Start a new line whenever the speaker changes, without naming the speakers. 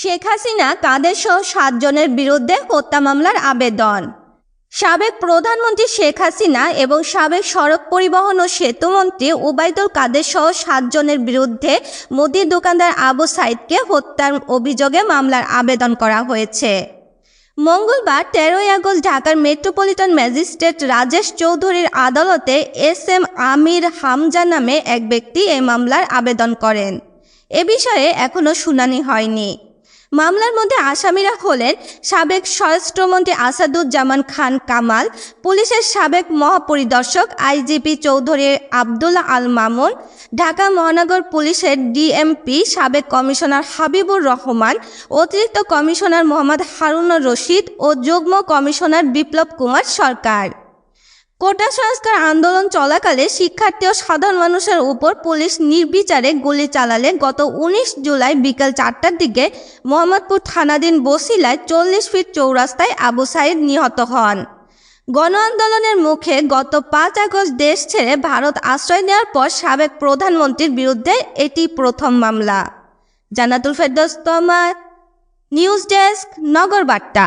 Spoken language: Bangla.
শেখ হাসিনা কাদের সহ সাতজনের বিরুদ্ধে হত্যা মামলার আবেদন? সাবেক প্রধানমন্ত্রী শেখ হাসিনা এবং সাবেক সড়ক পরিবহন ও সেতুমন্ত্রী ওবায়দুল কাদের সহ সাতজনের বিরুদ্ধে মুদির দোকানদার আবু সাইদকে হত্যার অভিযোগে মামলার আবেদন করা হয়েছে। মঙ্গলবার তেরোই আগস্ট ঢাকার মেট্রোপলিটন ম্যাজিস্ট্রেট রাজেশ চৌধুরীর আদালতে এস এম আমির হামজা নামে এক ব্যক্তি এই মামলার আবেদন করেন। এ বিষয়ে এখনও শুনানি হয়নি। মামলার মধ্যে আসামিরা হলেন সাবেক স্বরাষ্ট্রমন্ত্রী আসাদুজ্জামান খান কামাল, পুলিশের সাবেক মহাপরিদর্শক আইজিপি চৌধুরী আবদুল্লা আল মামুন, ঢাকা মহানগর পুলিশের ডিএমপি সাবেক কমিশনার হাবিবুর রহমান, অতিরিক্ত কমিশনার মোহাম্মদ হারুনুর রশিদ ও যুগ্ম কমিশনার বিপ্লব কুমার সরকার। কোটা সংস্কার আন্দোলন চলাকালে শিক্ষার্থী ও সাধারণ মানুষের উপর পুলিশ নির্বিচারে গুলি চালালে গত উনিশ জুলাই বিকেল চারটার দিকে মোহাম্মদপুর থানাধীন বসিলায় চল্লিশ ফিট চৌরাস্তায় আবু সাইদ নিহত হন। গণ আন্দোলনের মুখে গত পাঁচ আগস্ট দেশ ছেড়ে ভারত আশ্রয় নেওয়ার পর সাবেক প্রধানমন্ত্রীর বিরুদ্ধে এটি প্রথম মামলা। জানাতুল ফেরদৌস তমা নিউজ ডেস্ক নগর বার্তা